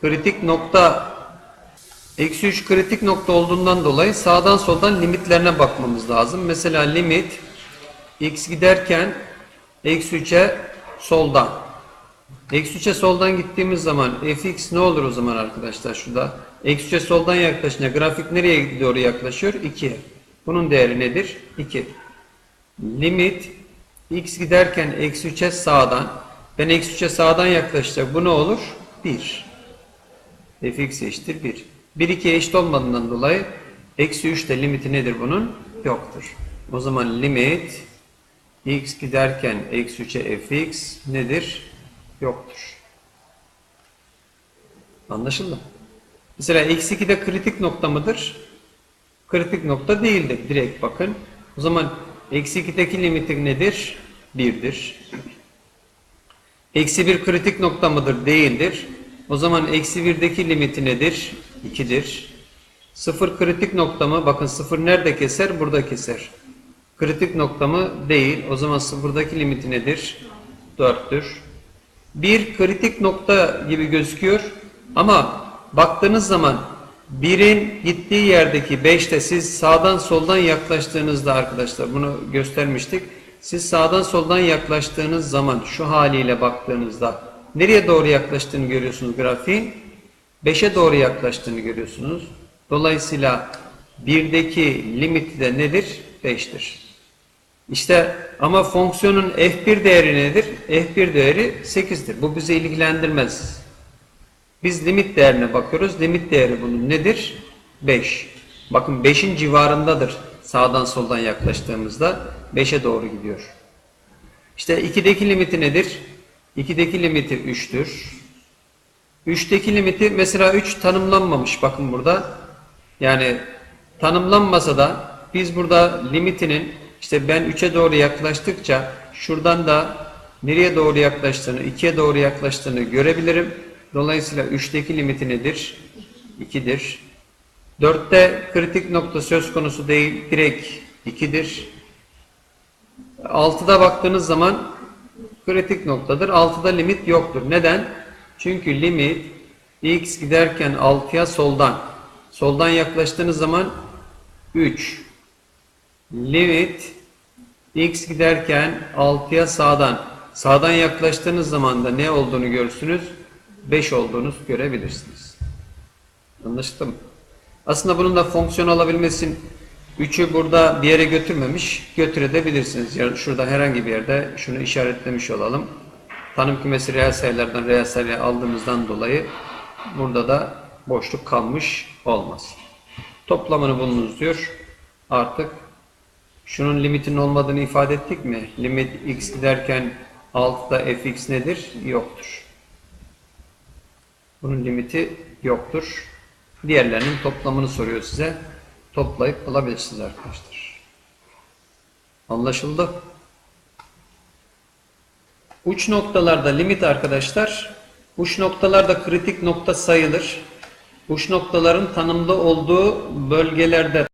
kritik nokta eksi 3 kritik nokta olduğundan dolayı sağdan soldan limitlerine bakmamız lazım. Mesela limit x giderken eksi 3'e soldan. Eksi 3'e soldan gittiğimiz zaman fx ne olur o zaman arkadaşlar şurada? Eksi 3'e soldan yaklaşınca grafik nereye doğru yaklaşıyor? 2. Bunun değeri nedir? 2. Limit x giderken eksi 3'e sağdan. Ben eksi 3'e sağdan yaklaşacak. Bu ne olur? 1. fx eşittir 1. 1 2'ye eşit olmadığından dolayı eksi 3 de limiti nedir bunun? Yoktur. O zaman limit x giderken eksi 3'e fx nedir? Yoktur. Anlaşıldı. Mesela eksi 2 de kritik nokta mıdır? Kritik nokta değildir. Direkt bakın. O zaman eksi 2'deki limiti nedir? 1'dir. Eksi 1 kritik nokta mıdır? Değildir. O zaman eksi 1'deki limiti nedir? 2'dir. 0 kritik nokta mı? Bakın 0 nerede keser? Burada keser. Kritik nokta mı? Değil. O zaman 0'daki limiti nedir? 4'tür. 1 kritik nokta gibi gözüküyor. Ama baktığınız zaman 1'in gittiği yerdeki 5'te siz sağdan soldan yaklaştığınızda arkadaşlar bunu göstermiştik. Siz sağdan soldan yaklaştığınız zaman şu haliyle baktığınızda nereye doğru yaklaştığını görüyorsunuz grafiğin? 5'e doğru yaklaştığını görüyorsunuz. Dolayısıyla 1'deki limiti de nedir? 5'tir. İşte ama fonksiyonun f1 değeri nedir? f1 değeri 8'dir. Bu bizi ilgilendirmez. Biz limit değerine bakıyoruz. Limit değeri bunun nedir? 5. Bakın 5'in civarındadır. Sağdan soldan yaklaştığımızda 5'e doğru gidiyor. İşte 2'deki limiti nedir? 2'deki limiti 3'tür. 3'teki limiti mesela 3 tanımlanmamış bakın burada. Yani tanımlanmasa da biz burada limitinin işte ben 3'e doğru yaklaştıkça şuradan da nereye doğru yaklaştığını, 2'ye doğru yaklaştığını görebilirim. Dolayısıyla 3'teki limiti nedir? 2'dir. 4'te kritik nokta söz konusu değil, direkt 2'dir. 6'da baktığınız zaman kritik noktadır. 6'da limit yoktur. Neden? Çünkü limit x giderken 6'ya soldan. Soldan yaklaştığınız zaman 3. Limit x giderken 6'ya sağdan. Sağdan yaklaştığınız zaman da ne olduğunu görürsünüz? 5 olduğunu görebilirsiniz. Anlaşıldı mı? Aslında bunun da fonksiyon alabilmesi 3'ü burada bir yere götürmemiş, götürebilirsiniz. Yani şurada herhangi bir yerde şunu işaretlemiş olalım. Tanım kümesi reel sayılardan reel sayıya aldığımızdan dolayı burada da boşluk kalmış olmaz. Toplamını bulunuz diyor. Artık şunun limitinin olmadığını ifade ettik mi? Limit x giderken 6'da fx nedir? Yoktur. Bunun limiti yoktur. Diğerlerinin toplamını soruyor size. Toplayıp bulabilirsiniz arkadaşlar. Anlaşıldı. Uç noktalarda limit arkadaşlar. Uç noktalarda kritik nokta sayılır. Uç noktaların tanımlı olduğu bölgelerde